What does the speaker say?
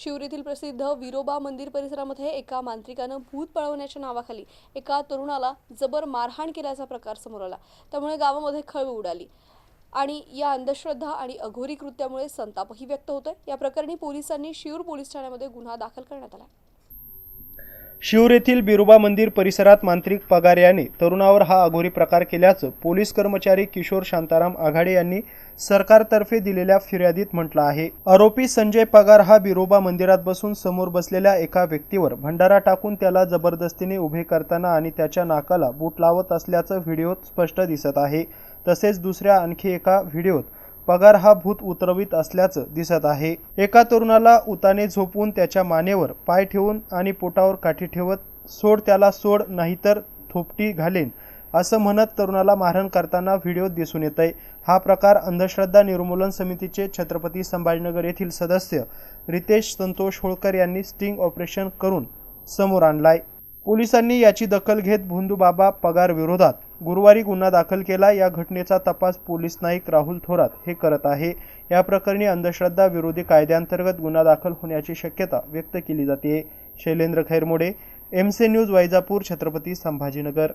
शिवरीतील प्रसिद्ध विरोबा मंदिर परिसरामध्ये एका मांत्रिकानं भूत पळवण्याच्या नावाखाली एका तरुणाला जबर मारहाण केल्याचा प्रकार समोर आला. त्यामुळे गावामध्ये खळबळ उडाली आणि या अंधश्रद्धा आणि अघोरी कृत्यामुळे संतापही व्यक्त होतोय. या प्रकरणी पोलिसांनी शिरूर पोलीस ठाण्यामध्ये गुन्हा दाखल करण्यात आला शिवूर येथील बिरोबा मंदिर परिसरात मांत्रिक पगार याने तरुणावर हा अघोरी प्रकार केल्याचं पोलीस कर्मचारी किशोर शांताराम आघाडे यांनी सरकारतर्फे दिलेल्या फिर्यादीत म्हटलं आहे. आरोपी संजय पगार हा बिरोबा मंदिरात बसून समोर बसलेल्या एका व्यक्तीवर भंडारा टाकून त्याला जबरदस्तीने उभे करताना आणि त्याच्या नाकाला बूट लावत असल्याचं व्हिडिओत स्पष्ट दिसत आहे. तसेच दुसऱ्या आणखी एका व्हिडिओत पगार हा भूत उतरवित असल्याचं दिसत आहे. एका तरुणाला उताने झोपून त्याच्या मानेवर पाय ठेवून आणि पोटावर काठी ठेवत सोड त्याला सोड नाहीतर थोपटी घालेन असं म्हणत तरुणाला मारहाण करताना व्हिडिओत दिसून येत आहे हा प्रकार अंधश्रद्धा निर्मूलन समितीचे छत्रपती संभाजीनगर येथील सदस्य रितेश संतोष होळकर यांनी स्टिंग ऑपरेशन करून समोर आणलाय. पोलिसांनी याची दखल घेत भोंदूबाबा पगार विरोधात गुरुवारी गुन्हा दाखल केला. या घटनेचा तपास पोलीस नाईक राहुल थोरात हे करत आहे. या प्रकरणी अंधश्रद्धा विरोधी कायद्याअंतर्गत गुन्हा दाखल होण्याची शक्यता व्यक्त केली जाते. Shailendra Khairmode M C news Vaijapur Chhatrapati Sambhajinagar.